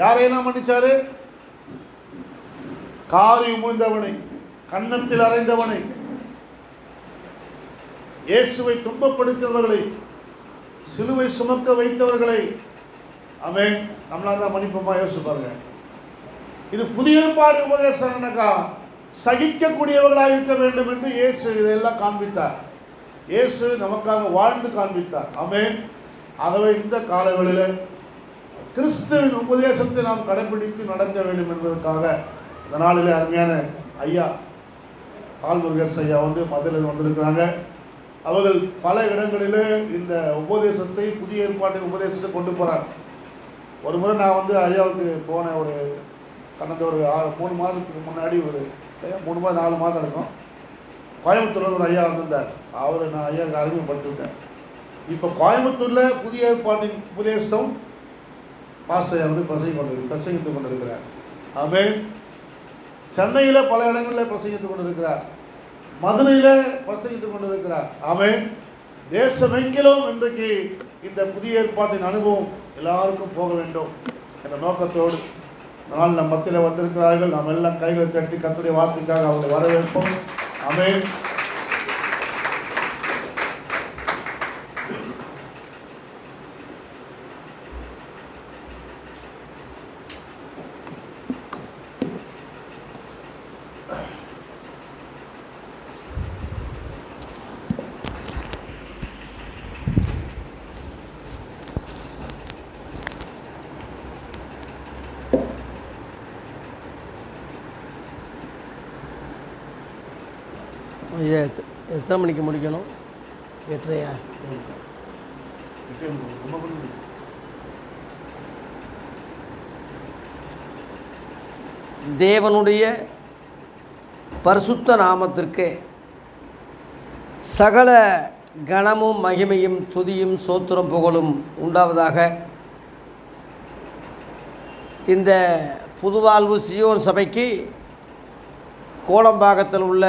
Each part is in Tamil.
யாரையெல்லாம் மன்னிச்சாரு? காரி உமிழ்ந்தவனை கன்னத்தில் அறைந்தவனை இயேசுவை துன்பப்படுத்தியவர்களை சிலுவை சுமக்க வைத்தவர்களை. அவன் நம்மளால் தான் மன்னிப்போமா? யோசிச்சு பாருங்க. இது புதிய பாடு உபதேசம் என்னக்கா? சகிக்கக்கூடியவர்களாக இருக்க வேண்டும் என்று இயேசு இதையெல்லாம் காண்பித்தார். இயேசு நமக்காக வாழ்ந்து காண்பித்தார். அமேன் ஆகவே இந்த காலங்களில் கிறிஸ்துவின் உபதேசத்தை நாம் கடைபிடித்து நடக்க வேண்டும் என்பதற்காக இந்த நாளில் அருமையான ஐயா பால் முருகேஸ் ஐயா வந்து மதுரையில் வந்திருக்கிறாங்க. அவர்கள் பல இடங்களிலே இந்த உபதேசத்தை புதிய ஏற்பாட்டின் உபதேசத்தை கொண்டு போகிறாங்க ஒரு முறை நான் வந்து ஐயாவுக்கு போன ஒரு கடந்த ஒரு ஆறு மூணு மாதத்துக்கு முன்னாடி ஒரு மூணு மாதம் நாலு மாதம் இருக்கும். கோயம்புத்தூரில் ஒரு ஐயா வந்திருந்தார். அவரை நான் ஐயாவுக்கு அறிமுகப்படுத்திவிட்டேன். இப்போ கோயம்புத்தூரில் புதிய ஏற்பாட்டின் உபதேசம் பாஸ்டர் வந்து பிரசங்கி கொண்டு பிரசங்கித்துக் கொண்டிருக்கிறார். ஆமென். சென்னையில் பல இடங்களில் பிரசங்கித்துக் கொண்டிருக்கிறார். மதுரையில் பிரசங்கித்துக் கொண்டிருக்கிறார். ஆமென். தேசமெங்கிலும் இன்றைக்கு இந்த புதிய ஏற்பாட்டின் அனுபவம் எல்லாருக்கும் போக வேண்டும் என்ற நோக்கத்தோடு நாள் நம் மத்தியில் வந்திருக்கிறார்கள். நாம் எல்லாம் கைகளை தட்டி கத்துடைய வார்த்தைக்காக அவர்களை வரவேற்போம். அமேன் எத்தனை மணிக்கு முடிக்கணும்? எட்டரையா? தேவனுடைய பரிசுத்த நாமத்திற்கு சகல கணமும் மகிமையும் துதியும் சோத்திரம் புகழும் உண்டாவதாக இந்த புதுவாழ்வு சியோன் சபைக்கு கோலம்பாக்கத்தில் உள்ள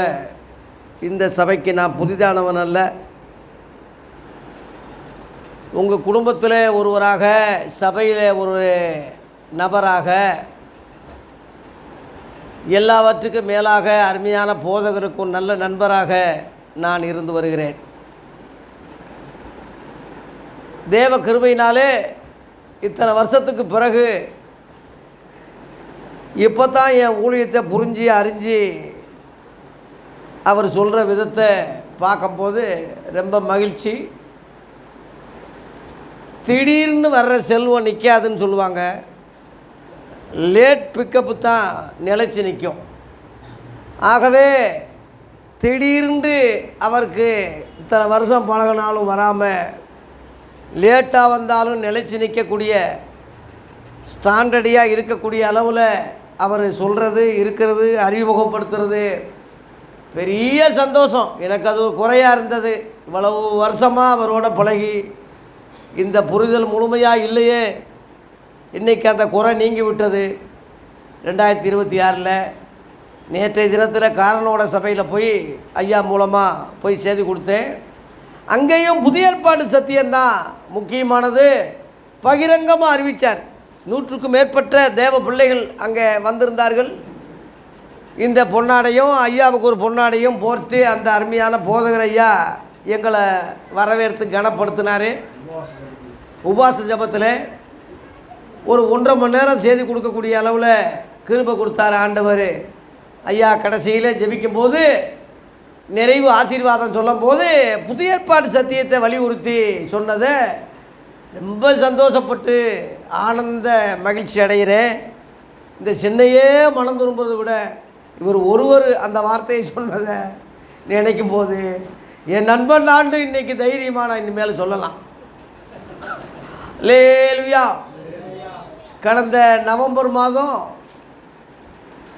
இந்த சபைக்கு நான் புதிதானவன் அல்ல. உங்கள் குடும்பத்தில் ஒருவராக சபையில் ஒரு நபராக எல்லாவற்றுக்கும் மேலாக அருமையான போதகருக்கும் நல்ல நண்பராக நான் இருந்து வருகிறேன். தேவ கிருபையினாலே இத்தனை வருஷத்துக்கு பிறகு இப்போ தான் என் ஊழியத்தை புரிஞ்சு அறிஞ்சு அவர் சொல்கிற விதத்தை பார்க்கும்போது ரொம்ப மகிழ்ச்சி. திடீர்னு வர்ற செல்வம் நிற்காதுன்னு சொல்லுவாங்க. லேட் பிக்கப்பு தான் நிலச்சி நிற்கும் ஆகவே திடீர்னு அவருக்கு இத்தனை வருஷம் பழகினாலும் வராமல் லேட்டாக வந்தாலும் நிலச்சி நிற்கக்கூடிய ஸ்டாண்டர்டியாக இருக்கக்கூடிய அளவில் அவர் சொல்கிறது இருக்கிறது அறிமுகப்படுத்துறது பெரிய சந்தோஷம். எனக்கு அது ஒரு குறையாக இருந்தது. இவ்வளவு வருஷமாக அவரோட பழகி. இந்த புரிதல் முழுமையாக இல்லையே. இன்றைக்கி அந்த குறை நீங்கி விட்டது. ரெண்டாயிரத்தி இருபத்தி ஆறில் நேற்றைய தினத்தில் காரணோட சபையில் போய் ஐயா மூலமாக போய் செய்தி கொடுத்தேன். அங்கேயும் புதிய ஏற்பாடு சத்தியம்தான் முக்கியமானது. பகிரங்கமாக அறிவித்தார் நூற்றுக்கும் மேற்பட்ட தேவ பிள்ளைகள் அங்கே வந்திருந்தார்கள். இந்த பொன்னாடையும் ஐயாவுக்கு ஒரு பொன்னாடையும் போர்த்து அந்த அருமையான போதகர் ஐயா எங்களை வரவேற்று கனப்படுத்தினார். உபாச ஜபத்தில் ஒரு ஒன்றரை மணி நேரம் செய்தி கொடுக்கக்கூடிய அளவில் கிருபை கொடுத்தார் ஆண்டவர். ஐயா கடைசியில் ஜெபிக்கும்போது நிறைவு ஆசீர்வாதம் சொல்லும்போது புதிய ஏற்பாடு சத்தியத்தை வலியுறுத்தி சொன்னதை ரொம்ப சந்தோஷப்பட்டு ஆனந்த மகிழ்ச்சி அடைகிறேன். இந்த சென்னையே மனம் திரும்புறதை விட இவர் ஒருவர் அந்த வார்த்தையை சொன்னதை நினைக்கும் போது என் நண்பன் ஆண்டு இன்னைக்கு தைரியமாக நான் இனிமேல் சொல்லலாம். லேலுயா கடந்த நவம்பர் மாதம்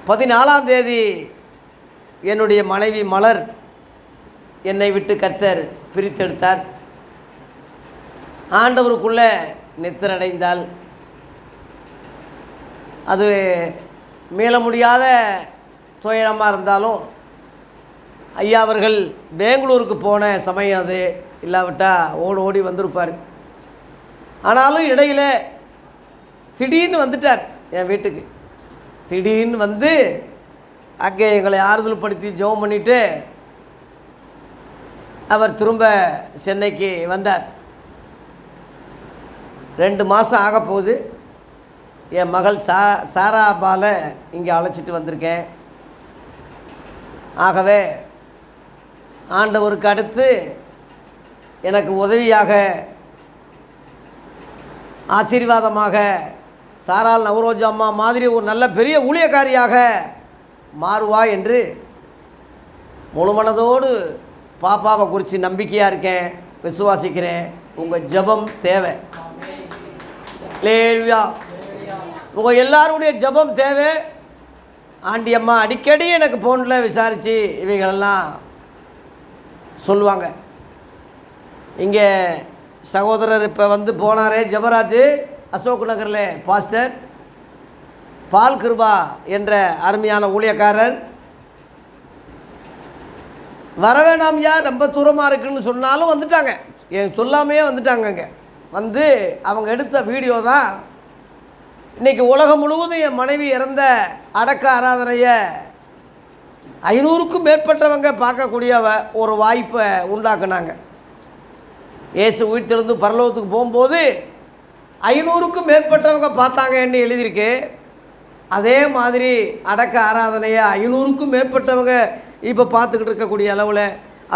பதினாலாம் தேதி என்னுடைய மனைவி மலர் என்னை விட்டு கர்த்தர் பிரித்தெடுத்தார். ஆண்டவருக்குள்ளே நித்திரடைந்தால் அது மீள முடியாத துயரமாக இருந்தாலும் ஐயா அவர்கள் பெங்களூருக்கு போன சமயம் அது இல்லாவிட்டால் ஓடி ஓடி வந்திருப்பார். ஆனாலும் இடையில் திடீர்னு வந்துட்டார் என் வீட்டுக்கு. திடீர்னு வந்து அங்கே எங்களை ஆறுதல் படுத்தி ஜெபம் பண்ணிவிட்டு அவர் திரும்ப சென்னைக்கு வந்தார். ரெண்டு மாதம் ஆக போகுது என் மகள் சா சாராபாலை இங்கே அழைச்சிட்டு வந்திருக்கேன். ஆகவே ஆண்டவருக்கு அடுத்து எனக்கு உதவியாக ஆசீர்வாதமாக சாரால் நவரோஜா அம்மா மாதிரி ஒரு நல்ல பெரிய ஊழியக்காரியாக மாறுவா என்று முழு மனதோடு பாப்பாவை குறித்து நம்பிக்கையாக இருக்கேன் விசுவாசிக்கிறேன். உங்கள் ஜெபம் தேவை. லேலுயா உங்கள் எல்லாருடைய ஜெபம் தேவை. ஆண்டி அம்மா அடிக்கடி எனக்கு ஃபோனில் விசாரித்து இவைகளெல்லாம் சொல்லுவாங்க. இங்கே சகோதரர் இப்போ வந்து போனாரே ஜெபராஜ் அசோக் நகரில் பாஸ்டர் பால் கிருபா என்ற அருமையான ஊழியக்காரர். வர வேணாம்யா ரொம்ப தூரமாக இருக்குன்னு சொன்னாலும் வந்துட்டாங்க. என் சொல்லாமையே வந்துட்டாங்கங்க. வந்து அவங்க எடுத்த வீடியோ தான் இன்றைக்கி உலகம் முழுவதும் என் மனைவி இறந்த அடக்க ஆராதனையை ஐநூறுக்கும் மேற்பட்டவங்க பார்க்கக்கூடிய ஒரு வாய்ப்பை உண்டாக்குனாங்க. இயேசு உயிர்த்தெழுந்து பரலோகத்துக்கு போகும்போது ஐநூறுக்கும் மேற்பட்டவங்க பார்த்தாங்கன்னு எழுதியிருக்கு. அதே மாதிரி அடக்க ஆராதனையை ஐநூறுக்கும் மேற்பட்டவங்க இப்போ பார்த்துக்கிட்டு இருக்கக்கூடிய அளவில்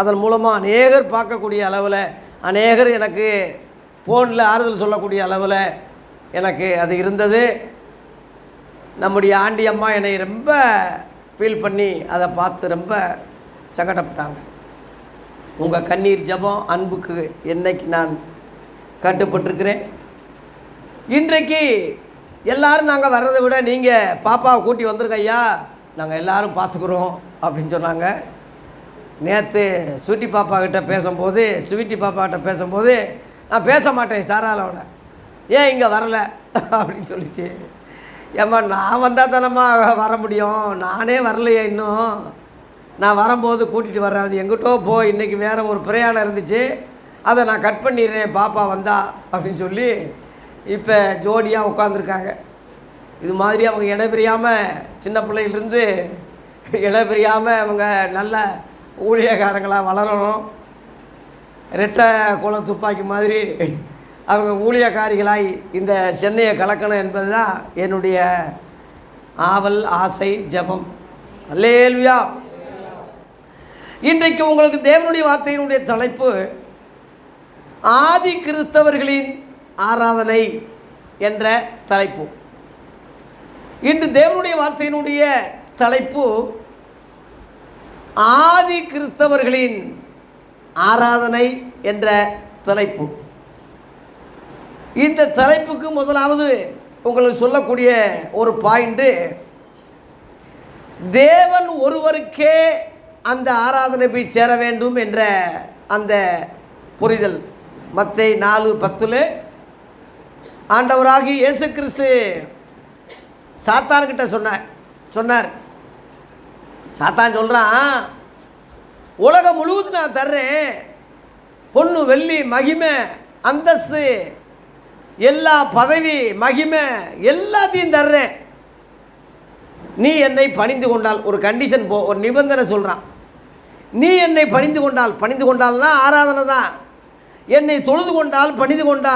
அதன் மூலமாக அநேகர் பார்க்கக்கூடிய அளவில் அநேகர் எனக்கு ஃபோனில் ஆறுதல் சொல்லக்கூடிய அளவில் எனக்கு அது இருந்தது. நம்முடைய ஆண்டி அம்மா என்னை ரொம்ப ஃபீல் பண்ணி அதை பார்த்து ரொம்ப சங்கடப்பட்டாங்க. உங்கள் கண்ணீர் ஜெபம் அன்புக்கு என்னைக்கு நான் கட்டுப்பட்டிருக்கிறேன். இன்றைக்கு எல்லாரும் நாங்கள் வர்றதை விட நீங்கள் பாப்பாவை கூட்டி வந்துருங்க ஐயா. நாங்கள் எல்லாரும் பார்த்துக்குறோம் அப்படின்னு சொன்னாங்க. நேற்று ஸ்வீட்டி பாப்பா கிட்ட பேசும்போது ஸ்வீட்டி பாப்பா கிட்ட பேசும்போது நான் பேச மாட்டேன் சாராலோட ஏன் இங்கே வரலை? அப்படின்னு சொல்லிச்சு. ஏம்மா நான் வந்தால் தானம்மா வர முடியும். நானே வரலையே இன்னும். நான் வரும்போது கூட்டிகிட்டு வர்றேன். அது எங்கிட்டோ போ. இன்றைக்கி வேறு ஒரு பிரயாணம் இருந்துச்சு. அதை நான் கட் பண்ணிடுறேன். பாப்பா வந்தா அப்படின்னு சொல்லி இப்போ ஜோடியாக உட்காந்துருக்காங்க இது மாதிரி அவங்க இடப்பிரியாமல் சின்ன பிள்ளையிலிருந்து இடப்பிரியாமல் அவங்க நல்ல ஊழியக்காரங்களாக வளரணும். ரெட்டை குளம் துப்பாக்கி மாதிரி அவங்க ஊழியக்காரிகளாய் இந்த சென்னையை கலக்கணும் என்பது தான் என்னுடைய ஆவல் ஆசை ஜெபம். அல்லேல்வியா இன்றைக்கு உங்களுக்கு தேவனுடைய வார்த்தையினுடைய தலைப்பு ஆதி கிறிஸ்தவர்களின் ஆராதனை என்ற தலைப்பு. இன்று தேவனுடைய வார்த்தையினுடைய தலைப்பு ஆதி கிறிஸ்தவர்களின் ஆராதனை என்ற தலைப்பு. இந்த தலைப்புக்கு முதலாவது உங்களுக்கு சொல்லக்கூடிய ஒரு பாயிண்ட்டு தேவன் ஒருவருக்கே அந்த ஆராதனை போய் சேர வேண்டும் என்ற அந்த புரிதல். மத்தை நாலு பத்தில் ஆண்டவராகி இயேசு கிறிஸ்து சாத்தான்கிட்ட சொன்னார் சொன்னார். சாத்தான் சொல்கிறான் உலகம் முழுவதும் நான் தர்றேன் பொண்ணு வெள்ளி மகிமை அந்தஸ்து எல்லா பதவி மகிமை எல்லாத்தையும் தர்றேன். நீ என்னை பணிந்து கொண்டால் ஒரு கண்டிஷன் போ ஒரு நிபந்தனை சொல்கிறான் நீ என்னை பணிந்து கொண்டால் பணிந்து கொண்டால்னா ஆராதனை தான். என்னை தொழுது கொண்டால் பணிந்து கொண்டா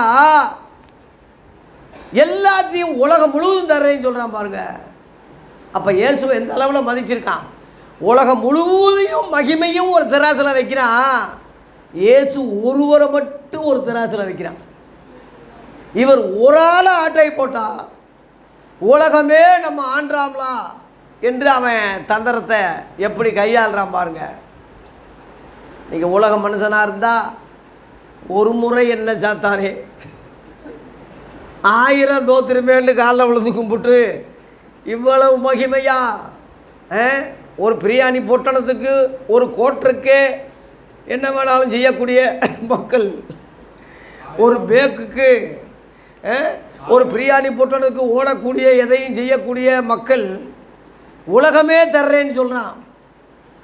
எல்லாத்தையும் உலகம் முழுவதும் தர்றேன்னு சொல்கிறான் பாருங்க. அப்போ இயேசுவை எந்த அளவில் மதிச்சிருக்கான்? உலகம் முழுவதையும் மகிமையும் ஒரு திராசில் வைக்கிறான். இயேசு ஒருவரை மட்டும் ஒரு திராசில் வைக்கிறான். இவர் ஒரு ஆள் ஆட்டை போட்டா உலகமே நம்ம ஆண்டாம்லாம் என்று அவன் தந்திரத்தை எப்படி கையாளுறான் பாருங்க. நீங்கள் உலக மனுஷனாக இருந்தால் ஒரு முறை என்ன சாத்தானே. ஆயிரம் தோத்திரமேண்டு காலில் விழுந்து கும்பிட்டு இவ்வளவு மகிமையா? ஒரு பிரியாணி பொட்டணத்துக்கு ஒரு கோட்டருக்கே என்ன வேணாலும் செய்யக்கூடிய மக்கள். ஒரு பேக்குக்கு ஒரு பிரியாணி பொட்டனுக்கு ஓடக்கூடிய எதையும் செய்யக்கூடிய மக்கள் உலகமே தர்றேன்னு சொல்கிறான்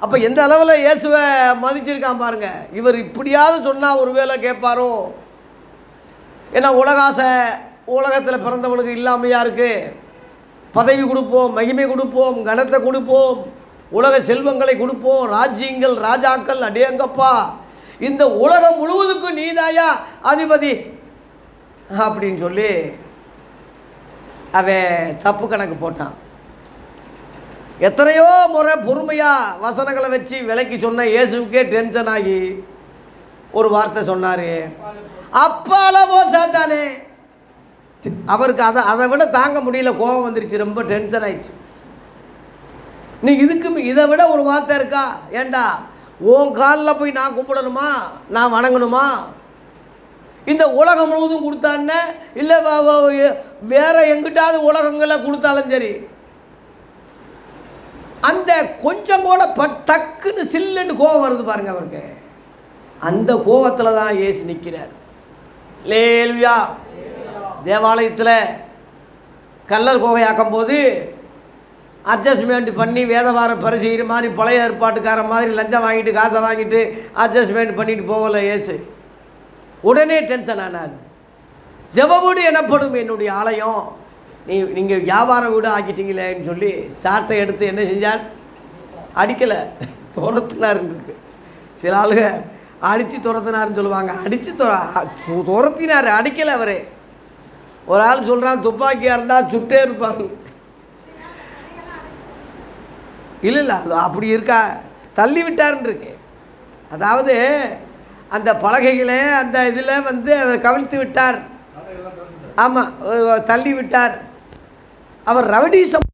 அப்போ எந்த அளவில் இயேசுவை மதிச்சிருக்கான் பாருங்க. இவர் இப்படியாவது சொன்னால் ஒரு வேளை கேட்பாரோ? ஏன்னா உலகாசை உலகத்தில் பிறந்தவனுக்கு இல்லாமையா இருக்கு. பதவி கொடுப்போம் மகிமை கொடுப்போம் கனத்தை கொடுப்போம் உலக செல்வங்களை கொடுப்போம் ராஜ்யங்கள் ராஜாக்கள் அடேங்கப்பா. இந்த உலகம் முழுவதுக்கும் நீதாயா அதிபதி? அப்படின்னு சொல்லி அவன் தப்பு கணக்கு போட்டான். எத்தனையோ முறை பொறுமையாக வசனங்களை வச்சு விலைக்கு சொன்ன இயேசுக்கே டென்ஷன் ஆகி ஒரு வார்த்தை சொன்னார். அப்பாலவோ சாத்தானே. அவருக்கு அதை அதை விட தாங்க முடியல கோபம் வந்துருச்சு ரொம்ப டென்ஷன் ஆயிடுச்சு. நீ இதுக்கு இதை விட ஒரு வார்த்தை இருக்கா? ஏண்டா உன் காலில் போய் நான் கும்பிடணுமா? நான் வணங்கணுமா? இந்த உலகம் முழுவதும் கொடுத்தான்னு இல்லை வேற எங்கிட்டாவது உலகங்களை கொடுத்தாலும் சரி. அந்த கொஞ்சம் கூட ப டக்குன்னு சில்லுன்னு கோபம் வருது பாருங்க அவருக்கு. அந்த கோபத்தில் தான் ஏசு நிற்கிறார் லேலுயா தேவாலயத்தில் கல்லர் கோகையாக்கும் போது அட்ஜஸ்ட்மெண்ட் பண்ணி வேதவார பரிசெய்கிற மாதிரி பழைய ஏற்பாட்டுக்கார மாதிரி லஞ்சம் வாங்கிட்டு காசை வாங்கிட்டு அட்ஜஸ்ட்மெண்ட் பண்ணிட்டு போகல ஏசு உடனே டென்ஷன் ஆனார். ஜெபவீடு எனப்படும் என்னுடைய ஆலயம். நீ நீங்கள் வியாபார வீடு ஆக்கிட்டீங்களேன்னு சொல்லி சாட்டை எடுத்து என்ன செஞ்சார்? அடிக்கலை. துரத்தினாருன்னு இருக்கு சில ஆளுங்க அடித்து துரத்தினாருன்னு சொல்லுவாங்க. அடித்து துர துரத்தினார். அடிக்கலை அவர். ஒரு ஆள் சொல்கிறான் துப்பாக்கியாக இருந்தால் சுட்டே இருப்பாங்க இல்லை இல்லை அது அப்படி இருக்கா? தள்ளி விட்டாருன்னு இருக்கு அதாவது அந்த பலகைகளை அந்த இதில் வந்து அவர் கவிழ்த்து விட்டார். ஆமாம் தள்ளி விட்டார். அவர் ரவடீசம்